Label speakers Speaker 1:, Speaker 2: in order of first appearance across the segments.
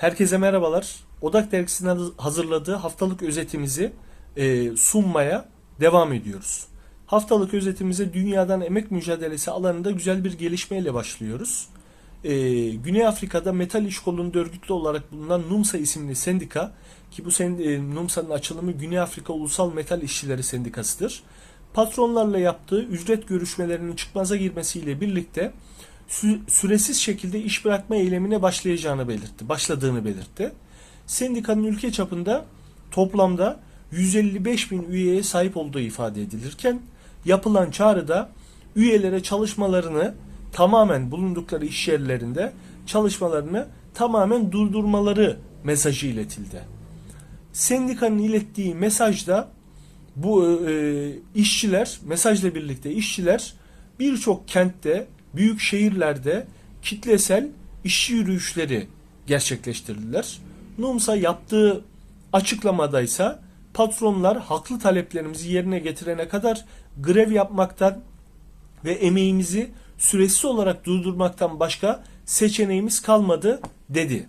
Speaker 1: Herkese merhabalar. Odak Dergisi'nin hazırladığı haftalık özetimizi e, sunmaya devam ediyoruz. Haftalık özetimize dünyadan emek mücadelesi alanında güzel bir gelişmeyle başlıyoruz. E, Güney Afrika'da metal iş kolunda örgütlü olarak bulunan NUMSA isimli sendika ki bu sen, e, NUMSA'nın açılımı Güney Afrika Ulusal Metal İşçileri Sendikası'dır. Patronlarla yaptığı ücret görüşmelerinin çıkmaza girmesiyle birlikte süresiz şekilde iş bırakma eylemine başlayacağını belirtti, başladığını belirtti. Sendikanın ülke çapında toplamda 155 bin üyeye sahip olduğu ifade edilirken yapılan çağrıda üyelere çalışmalarını tamamen bulundukları iş yerlerinde çalışmalarını tamamen durdurmaları mesajı iletildi. Sendikanın ilettiği mesajda bu e, işçiler mesajla birlikte işçiler birçok kentte, büyük şehirlerde kitlesel işçi yürüyüşleri gerçekleştirdiler. NUMSA yaptığı açıklamadaysa patronlar haklı taleplerimizi yerine getirene kadar grev yapmaktan ve emeğimizi süresiz olarak durdurmaktan başka seçeneğimiz kalmadı dedi.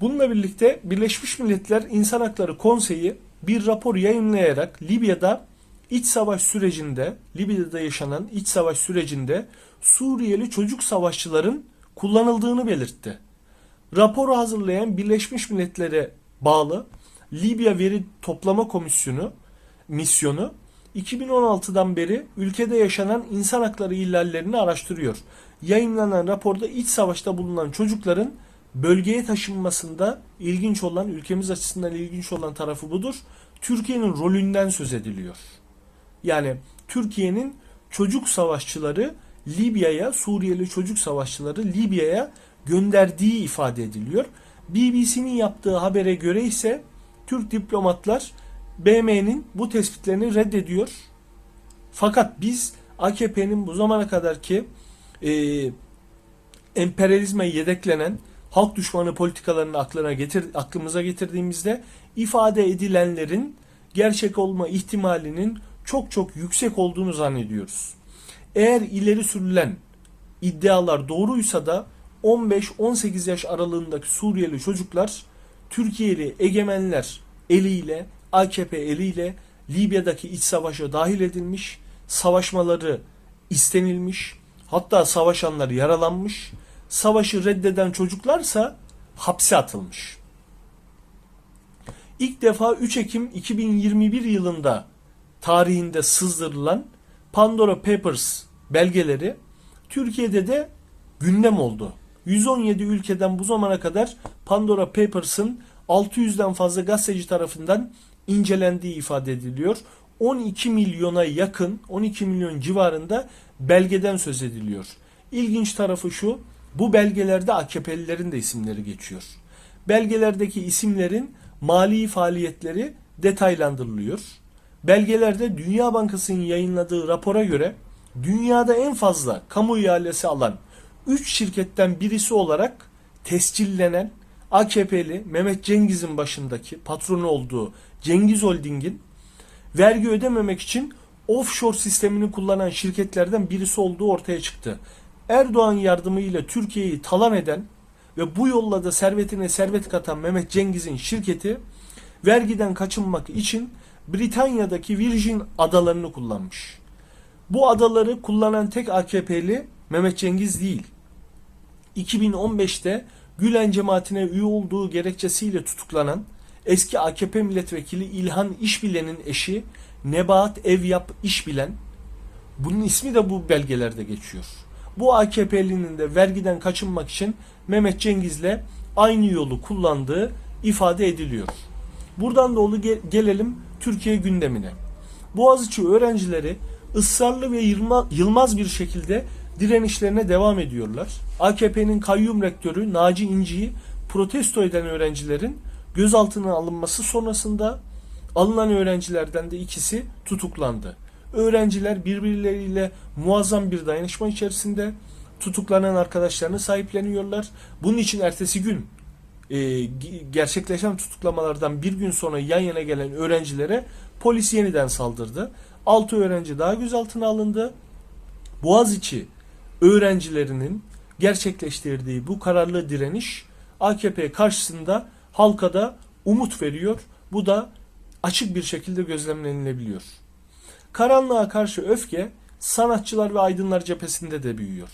Speaker 1: Bununla birlikte Birleşmiş Milletler İnsan Hakları Konseyi bir rapor yayınlayarak Libya'da iç savaş sürecinde, Libya'da yaşanan iç savaş sürecinde Suriyeli çocuk savaşçıların kullanıldığını belirtti. Raporu hazırlayan Birleşmiş Milletler'e bağlı Libya Veri Toplama Komisyonu misyonu 2016'dan beri ülkede yaşanan insan hakları ihlallerini araştırıyor. Yayınlanan raporda iç savaşta bulunan çocukların bölgeye taşınmasında ilginç olan, ülkemiz açısından ilginç olan tarafı budur. Türkiye'nin rolünden söz ediliyor. Yani Türkiye'nin çocuk savaşçıları Libya'ya, Suriyeli çocuk savaşçıları Libya'ya gönderdiği ifade ediliyor. BBC'nin yaptığı habere göre ise Türk diplomatlar BM'nin bu tespitlerini reddediyor. Fakat biz AKP'nin bu zamana kadarki e, emperyalizme yedeklenen halk düşmanı politikalarını aklına getir, aklımıza getirdiğimizde ifade edilenlerin gerçek olma ihtimalinin çok çok yüksek olduğunu zannediyoruz. Eğer ileri sürülen iddialar doğruysa da 15-18 yaş aralığındaki Suriyeli çocuklar Türkiye'li egemenler eliyle, AKP eliyle Libya'daki iç savaşa dahil edilmiş, savaşmaları istenilmiş, hatta savaşanlar yaralanmış, savaşı reddeden çocuklarsa hapse atılmış. İlk defa 3 Ekim 2021 yılında tarihinde sızdırılan Pandora Papers belgeleri Türkiye'de de gündem oldu. 117 ülkeden bu zamana kadar Pandora Papers'ın 600'den fazla gazeteci tarafından incelendiği ifade ediliyor. 12 milyona yakın, 12 milyon civarında belgeden söz ediliyor. İlginç tarafı şu, bu belgelerde AKP'lilerin de isimleri geçiyor. Belgelerdeki isimlerin mali faaliyetleri detaylandırılıyor. Belgelerde Dünya Bankası'nın yayınladığı rapora göre dünyada en fazla kamu ihalesi alan 3 şirketten birisi olarak tescillenen AKP'li Mehmet Cengiz'in başındaki patronu olduğu Cengiz Holding'in vergi ödememek için offshore sistemini kullanan şirketlerden birisi olduğu ortaya çıktı. Erdoğan yardımıyla Türkiye'yi talan eden ve bu yolla da servetine servet katan Mehmet Cengiz'in şirketi vergiden kaçınmak için Britanya'daki Virgin adalarını kullanmış. Bu adaları kullanan tek AKP'li Mehmet Cengiz değil. 2015'te Gülen cemaatine üye olduğu gerekçesiyle tutuklanan eski AKP milletvekili İlhan İşbilen'in eşi Nebahat Evyap İşbilen bunun ismi de bu belgelerde geçiyor. Bu AKP'linin de vergiden kaçınmak için Mehmet Cengiz'le aynı yolu kullandığı ifade ediliyor. Buradan da olu gelelim Türkiye gündemine. Boğaziçi öğrencileri ısrarlı ve yılmaz bir şekilde direnişlerine devam ediyorlar. AKP'nin kayyum rektörü Naci İnci'yi protesto eden öğrencilerin gözaltına alınması sonrasında alınan öğrencilerden de ikisi tutuklandı. Öğrenciler birbirleriyle muazzam bir dayanışma içerisinde tutuklanan arkadaşlarını sahipleniyorlar. Bunun için ertesi gün e, gerçekleşen tutuklamalardan bir gün sonra yan yana gelen öğrencilere polis yeniden saldırdı. 6 öğrenci daha gözaltına alındı. Boğaziçi öğrencilerinin gerçekleştirdiği bu kararlı direniş AKP karşısında halka da umut veriyor. Bu da açık bir şekilde gözlemlenilebiliyor. Karanlığa karşı öfke sanatçılar ve aydınlar cephesinde de büyüyor.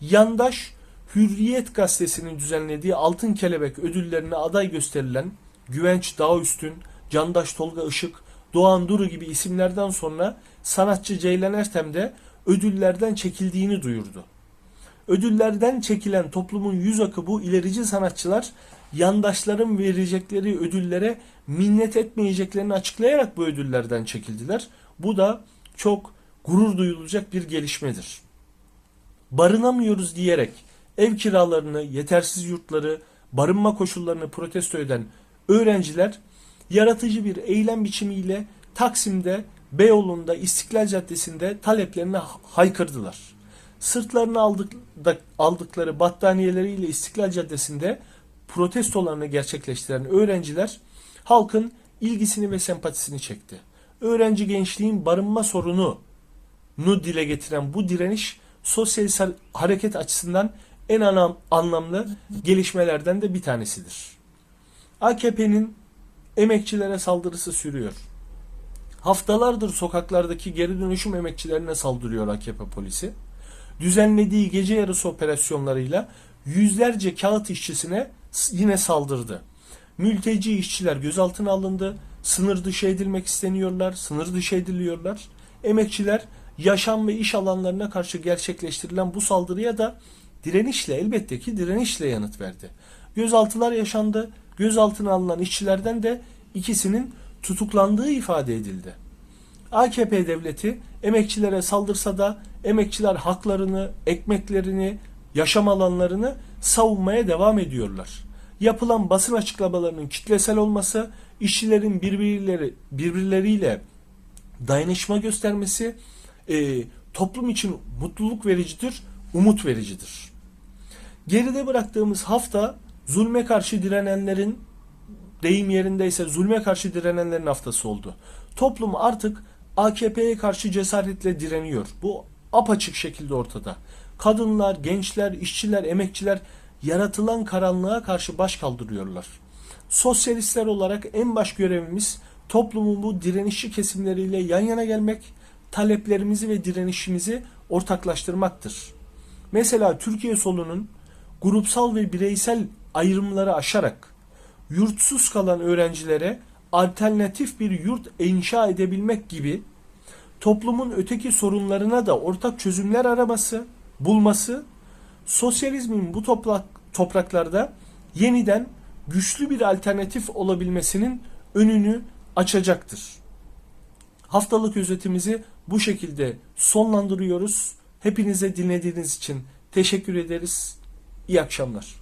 Speaker 1: Yandaş Hürriyet gazetesinin düzenlediği Altın Kelebek ödüllerine aday gösterilen Güvenç Dağüstün, Candaş Tolga Işık, Doğan Duru gibi isimlerden sonra sanatçı Ceylan Ertem de ödüllerden çekildiğini duyurdu. Ödüllerden çekilen toplumun yüz akı bu ilerici sanatçılar yandaşların verecekleri ödüllere minnet etmeyeceklerini açıklayarak bu ödüllerden çekildiler. Bu da çok gurur duyulacak bir gelişmedir. Barınamıyoruz diyerek ev kiralarını, yetersiz yurtları, barınma koşullarını protesto eden öğrenciler yaratıcı bir eylem biçimiyle Taksim'de, Beyoğlu'nda, İstiklal Caddesi'nde taleplerini haykırdılar. Sırtlarına aldık, da, aldıkları battaniyeleriyle İstiklal Caddesi'nde protestolarını gerçekleştiren öğrenciler halkın ilgisini ve sempatisini çekti. Öğrenci gençliğin barınma sorunu nu dile getiren bu direniş sosyal hareket açısından en anlam, anlamlı gelişmelerden de bir tanesidir. AKP'nin emekçilere saldırısı sürüyor. Haftalardır sokaklardaki geri dönüşüm emekçilerine saldırıyor AKP polisi. Düzenlediği gece yarısı operasyonlarıyla yüzlerce kağıt işçisine yine saldırdı. Mülteci işçiler gözaltına alındı. Sınır dışı edilmek isteniyorlar, sınır dışı ediliyorlar. Emekçiler yaşam ve iş alanlarına karşı gerçekleştirilen bu saldırıya da direnişle elbette ki direnişle yanıt verdi. Gözaltılar yaşandı. Gözaltına alınan işçilerden de ikisinin tutuklandığı ifade edildi. AKP devleti emekçilere saldırsa da emekçiler haklarını, ekmeklerini, yaşam alanlarını savunmaya devam ediyorlar. Yapılan basın açıklamalarının kitlesel olması, işçilerin birbirleri, birbirleriyle dayanışma göstermesi e, toplum için mutluluk vericidir, umut vericidir. Geride bıraktığımız hafta zulme karşı direnenlerin deyim yerindeyse zulme karşı direnenlerin haftası oldu. Toplum artık AKP'ye karşı cesaretle direniyor. Bu apaçık şekilde ortada. Kadınlar, gençler, işçiler, emekçiler yaratılan karanlığa karşı baş kaldırıyorlar. Sosyalistler olarak en baş görevimiz toplumun bu direnişçi kesimleriyle yan yana gelmek, taleplerimizi ve direnişimizi ortaklaştırmaktır. Mesela Türkiye solunun grupsal ve bireysel ayrımları aşarak yurtsuz kalan öğrencilere alternatif bir yurt inşa edebilmek gibi toplumun öteki sorunlarına da ortak çözümler araması, bulması, sosyalizmin bu toprak, topraklarda yeniden güçlü bir alternatif olabilmesinin önünü açacaktır. Haftalık özetimizi bu şekilde sonlandırıyoruz. Hepinize dinlediğiniz için teşekkür ederiz. İyi akşamlar.